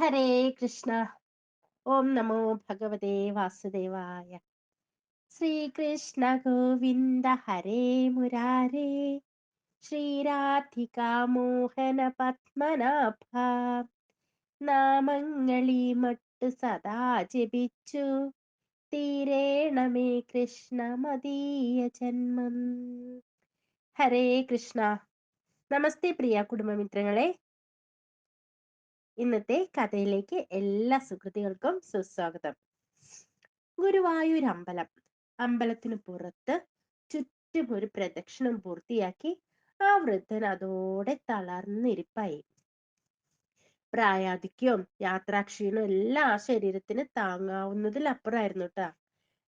ഹരേ കൃഷ്ണ ഓം നമോ ഭഗവതേ വാസുദേവായ ശ്രീകൃഷ്ണ ഗോവിന്ദ ഹരേ മുരാരേ ശ്രീരാധിക മോഹന പത്മനാഭ നാമങ്ങളി മട്ടു സദാ ജപിച്ചു തീരേണമേ കൃഷ്ണ മതീയ ജന്മം ഹരേ കൃഷ്ണ നമസ്തേ പ്രിയ കുടുംബമിത്രങ്ങളെ ഇന്നത്തെ കഥയിലേക്ക് എല്ലാ സുഹൃത്തുക്കൾക്കും സുസ്വാഗതം. ഗുരുവായൂർ അമ്പലം. അമ്പലത്തിന് പുറത്ത് ചുറ്റും ഒരു പ്രദക്ഷിണം പൂർത്തിയാക്കി ആ വൃദ്ധൻ അതോടെ തളർന്നിരിപ്പായി. പ്രായാധിക്യവും യാത്രാക്ഷീണവും എല്ലാം ആ ശരീരത്തിന് താങ്ങാവുന്നതിൽ അപ്പുറമായിരുന്നു കേട്ടാ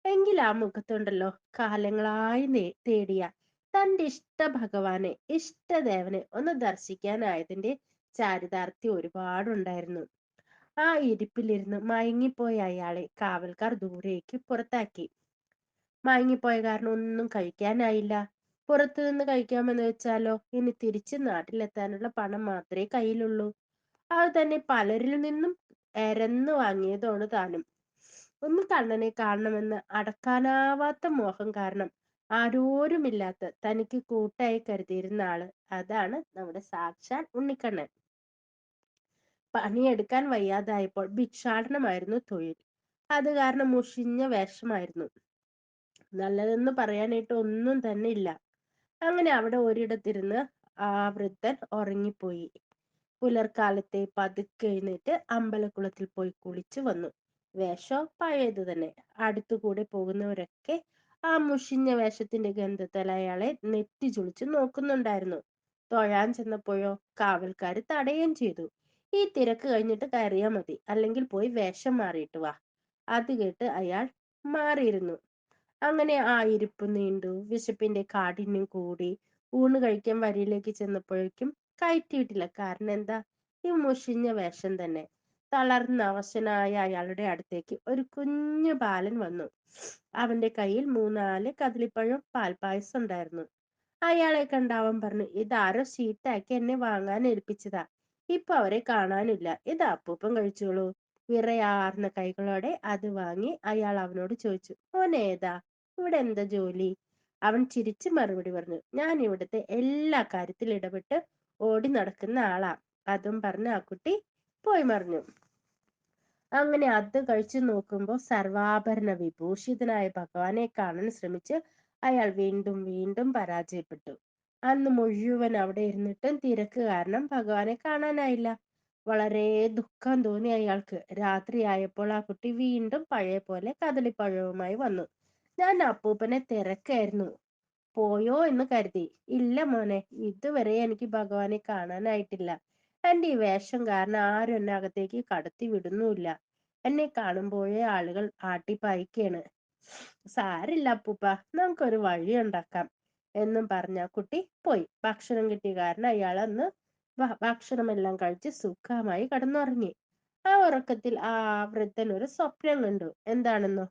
എങ്കിൽ ആ മുഖത്തുണ്ടല്ലോ കാലങ്ങളായി തേടിയ തന്റെ ഇഷ്ട ഭഗവാനെ ഇഷ്ടദേവനെ ഒന്ന് ദർശിക്കാനായതിന്റെ ചാരിതാർത്ഥ്യം ഒരുപാടുണ്ടായിരുന്നു. ആ ഇരിപ്പിലിരുന്ന് മയങ്ങിപ്പോയ അയാളെ കാവൽക്കാർ ദൂരേക്ക് പുറത്താക്കി. മയങ്ങിപ്പോയ കാരണം ഒന്നും കഴിക്കാനായില്ല. പുറത്തു നിന്ന് കഴിക്കാമെന്ന് വെച്ചാലോ? ഇനി തിരിച്ച് നാട്ടിലെത്താനുള്ള പണം മാത്രമേ കയ്യിലുള്ളൂ. അത് തന്നെ പലരിൽ നിന്നും എരന്നു വാങ്ങിയതാണ് താനും. ഒന്ന് കണ്ണനെ കാണണമെന്ന് അടക്കാനാവാത്ത മോഹം കാരണം ആരോരുമില്ലാത്ത തനിക്ക് കൂട്ടായി കരുതിയിരുന്ന ആൾ. അതാണ് നമ്മുടെ സാക്ഷാൽ ഉണ്ണിക്കണ്ണൻ. പണിയെടുക്കാൻ വയ്യാതായപ്പോൾ ഭിക്ഷാടനമായിരുന്നു തൊഴിൽ. അത് കാരണം മുഷിഞ്ഞ വേഷമായിരുന്നു. നല്ലതെന്ന് പറയാനായിട്ട് ഒന്നും തന്നെ ഇല്ല. അങ്ങനെ അവിടെ ഒരിടത്തിരുന്ന് ആ വൃദ്ധൻ ഉറങ്ങിപ്പോയി. പുലർക്കാലത്തെ പതുക്കെ എഴുന്നേറ്റ് അമ്പലക്കുളത്തിൽ പോയി കുളിച്ചു വന്നു. വേഷം പഴയത് തന്നെ. അടുത്തുകൂടെ പോകുന്നവരൊക്കെ ആ മുഷിഞ്ഞ വേഷത്തിന്റെ ഗന്ധത്തിൽ അയാളെ നെറ്റി ചുളിച്ച് നോക്കുന്നുണ്ടായിരുന്നു. തൊഴാൻ ചെന്നപ്പോഴോ കാവൽക്കാർ തടയുകയും ചെയ്തു. ഈ തിരക്ക് കഴിഞ്ഞിട്ട് കയറിയാ മതി. അല്ലെങ്കിൽ പോയി വേഷം മാറിയിട്ട് വാ. അത് കേട്ട് അയാൾ മാറിയിരുന്നു. അങ്ങനെ ആ ഇരിപ്പ് നീണ്ടു. വിശപ്പിന്റെ കാഠിന്യം കൂടി. ഊണ് കഴിക്കാൻ വരിയിലേക്ക് ചെന്നപ്പോഴേക്കും കയറ്റിയിട്ടില്ല കാരണം എന്താ? ഈ മുഷിഞ്ഞ വേഷം തന്നെ. തളർന്ന അവശനായ അയാളുടെ അടുത്തേക്ക് ഒരു കുഞ്ഞു ബാലൻ വന്നു. അവന്റെ കയ്യിൽ മൂന്നാൽ കദളിപ്പഴം പാൽപ്പായസം ഉണ്ടായിരുന്നു. അയാളെ കണ്ടാവൻ പറഞ്ഞു ഇതാരോ ഷീറ്റാക്കി എന്നെ വാങ്ങാൻ ഏൽപ്പിച്ചതാ. ഇപ്പൊ അവരെ കാണാനില്ല. ഇത് അപ്പൂപ്പൻ കഴിച്ചോളൂ. വിറയാർന്ന കൈകളോടെ അത് വാങ്ങി അയാൾ അവനോട് ചോദിച്ചു ഓനേതാ ഇവിടെ എന്താ ജോലി? അവൻ ചിരിച്ച് മറുപടി പറഞ്ഞു ഞാൻ ഇവിടുത്തെ എല്ലാ കാര്യത്തിൽ ഇടപെട്ട് ഓടി നടക്കുന്ന ആളാ. അതും പറഞ്ഞ് ആ കുട്ടി പോയി മറിഞ്ഞു. അങ്ങനെ അത് കഴിച്ചു നോക്കുമ്പോൾ സർവാഭരണ വിഭൂഷിതനായ ഭഗവാനെ കാണാൻ ശ്രമിച്ച് അയാൾ വീണ്ടും വീണ്ടും പരാജയപ്പെട്ടു. അന്ന് മുഴുവൻ അവിടെ ഇരുന്നിട്ടും തിരക്ക് കാരണം ഭഗവാനെ കാണാനായില്ല. വളരെ ദുഃഖം തോന്നി അയാൾക്ക്. രാത്രിയായപ്പോൾ ആ കുട്ടി വീണ്ടും പഴയ പോലെ കദളിപ്പഴവുമായി വന്നു. ഞാൻ അപ്പൂപ്പനെ തിരക്കായിരുന്നു. പോയോ എന്ന് കരുതി. ഇല്ല മോനെ ഇതുവരെ എനിക്ക് ഭഗവാനെ കാണാനായിട്ടില്ല. എന്റെ ഈ വേഷം കാരണം ആരും എന്നെ അകത്തേക്ക് കടത്തി വിടുന്നുമില്ല. എന്നെ കാണുമ്പോഴേ ആളുകൾ ആട്ടിപ്പായിക്കാണ്. സാരില്ല അപ്പൂപ്പ നമുക്കൊരു വഴി ഉണ്ടാക്കാം. എന്നും പറഞ്ഞ കുട്ടി പോയി. ഭക്ഷണം കിട്ടിയ കാരണം അയാൾ അന്ന് ഭക്ഷണമെല്ലാം കഴിച്ച് സുഖമായി കടന്നുറങ്ങി. ആ ഉറക്കത്തിൽ ആ വൃദ്ധൻ ഒരു സ്വപ്നം കണ്ടു. എന്താണെന്നോ?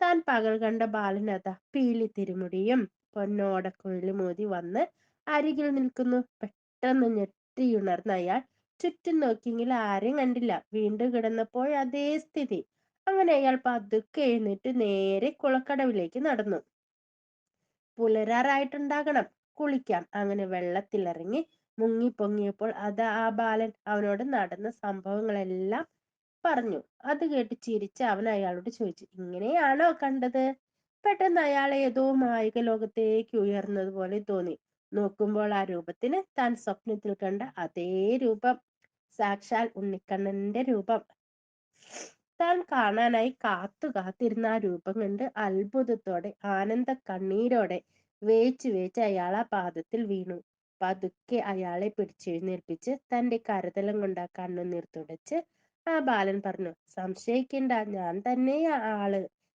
താൻ പകൽ കണ്ട ബാലനത പീലി തിരുമുടിയും പൊന്നോടക്കുഴലും മോതി വന്ന് അരികിൽ നിൽക്കുന്നു. പെട്ടെന്ന് ഞെട്ടിയുണർന്ന അയാൾ ചുറ്റും നോക്കിയെങ്കിൽ ആരെയും കണ്ടില്ല. വീണ്ടും കിടന്നപ്പോൾ അതേ സ്ഥിതി. അങ്ങനെ അയാൾ പതുക്കെ എഴുന്നേറ്റ് നേരെ കുളക്കടവിലേക്ക് നടന്നു. പുലരാറായിട്ടുണ്ടാകണം. കുളിക്കാം. അങ്ങനെ വെള്ളത്തിലിറങ്ങി മുങ്ങി പൊങ്ങിയപ്പോൾ അത് ആ ബാലൻ അവനോട് നടന്ന സംഭവങ്ങളെല്ലാം പറഞ്ഞു. അത് കേട്ട് ചിരിച്ച് അവൻ അയാളോട് ചോദിച്ചു ഇങ്ങനെയാണോ കണ്ടത്? പെട്ടെന്ന് അയാൾ ഏതോ മായിക ലോകത്തേക്ക് ഉയർന്നതുപോലെ തോന്നി. നോക്കുമ്പോൾ ആ രൂപത്തിന് താൻ സ്വപ്നത്തിൽ കണ്ട അതേ രൂപം. സാക്ഷാൽ ഉണ്ണിക്കണ്ണന്റെ രൂപം. താൻ കാണാനായി കാത്തു കാത്തിരുന്ന ആ രൂപം കണ്ട് അത്ഭുതത്തോടെ ആനന്ദ കണ്ണീരോടെ വേച്ചു വേച്ച് അയാൾ ആ പാദത്തിൽ വീണു. പതുക്കെ അയാളെ പിടിച്ചെഴുന്നേൽപ്പിച്ച് തന്റെ കരതലം കൊണ്ട് ആ കണ്ണുനീർ തുടച്ച് ആ ബാലൻ പറഞ്ഞു സംശയിക്കണ്ട ഞാൻ തന്നെ ആൾ.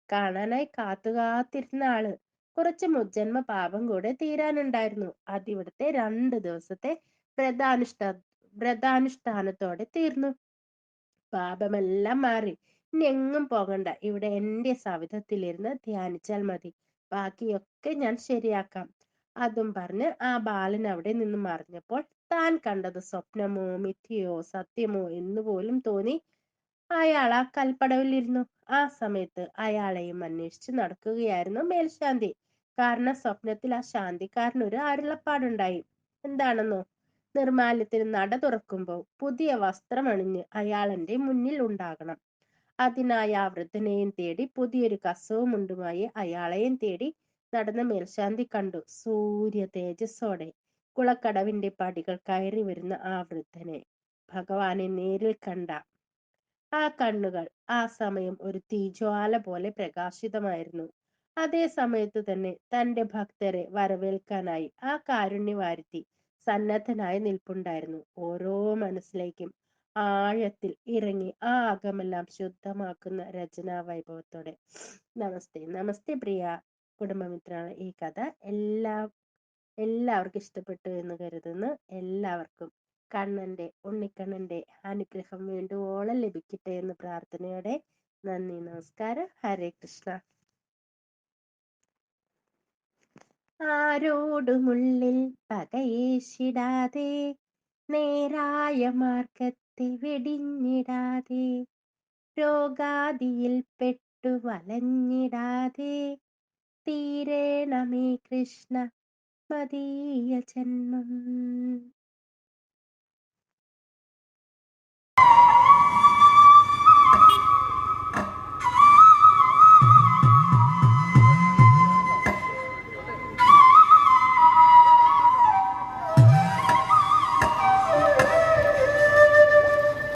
കാണാനായി കാത്തു കാത്തിരുന്ന ആൾ. കുറച്ച് മുജ്ജന്മ പാപം കൂടെ തീരാനുണ്ടായിരുന്നു. അതിവിടുത്തെ രണ്ട് ദിവസത്തെ വ്രതാനുഷ്ഠ വ്രതാനുഷ്ഠാനത്തോടെ തീർന്നു. പാപമെല്ലാം മാറി. ഇനി എങ്ങും പോകണ്ട. ഇവിടെ എന്റെ സവിധത്തിലിരുന്ന് ധ്യാനിച്ചാൽ മതി. ബാക്കിയൊക്കെ ഞാൻ ശരിയാക്കാം. അതും പറഞ്ഞ് ആ ബാലൻ അവിടെ നിന്ന് മറിഞ്ഞപ്പോൾ താൻ കണ്ടത് സ്വപ്നമോ മിഥ്യയോ സത്യമോ എന്ന് പോലും തോന്നി. അയാൾ ആ കൽപ്പടവിലിരുന്നു. ആ സമയത്ത് അയാളെയും അന്വേഷിച്ച് നടക്കുകയായിരുന്നു മേൽശാന്തി. കാരണം സ്വപ്നത്തിൽ ആ ശാന്തിക്കാരന് ഒരു അരുളപ്പാടുണ്ടായി എന്താണെന്നോ? നിർമാല്യത്തിന് നട തുറക്കുമ്പോൾ പുതിയ വസ്ത്രമണിഞ്ഞ് അയാളെന്റെ മുന്നിൽ ഉണ്ടാകണം. അതിനായി ആ വൃദ്ധനെയും തേടി പുതിയൊരു കസവും ഉണ്ടുമായി അയാളെയും തേടി നടന്ന മേൽശാന്തി കണ്ടു. സൂര്യ തേജസ്സോടെ കുളക്കടവിന്റെ പടികൾ കയറി വരുന്ന ആ വൃദ്ധനെ ഭഗവാനെ നേരിൽ കണ്ട ആ കണ്ണുകൾ ആ സമയം ഒരു തീജ്വാല പോലെ പ്രകാശിതമായിരുന്നു. അതേ സമയത്ത് തന്നെ തന്റെ ഭക്തരെ വരവേൽക്കാനായി ആ കാരുണ്യവാരുത്തി സന്നദ്ധനായി നിൽപ്പുണ്ടായിരുന്നു. ഓരോ മനസ്സിലേക്കും ആഴത്തിൽ ഇറങ്ങി ആ അകമെല്ലാം ശുദ്ധമാക്കുന്ന രചനാ വൈഭവത്തോടെ നമസ്തേ നമസ്തേ പ്രിയ കുടുംബമിത്രാണ് ഈ കഥ. എല്ലാ എല്ലാവർക്കും ഇഷ്ടപ്പെട്ടു എന്ന് കരുതുന്നു. എല്ലാവർക്കും കണ്ണന്റെ ഉണ്ണിക്കണ്ണന്റെ അനുഗ്രഹം വേണ്ടുവോളം ലഭിക്കട്ടെ എന്ന് പ്രാർത്ഥനയോടെ നന്ദി നമസ്കാരം. ഹരേ കൃഷ്ണ. ആരോടുമുള്ളിൽ പകയേശിടാതെ നേരായ മാർഗത്തെ വെടിഞ്ഞിടാതെ രോഗാദിയിൽ പെട്ടു വലഞ്ഞിടാതെ തീരേണമേ കൃഷ്ണ മതീയ ജന്മം.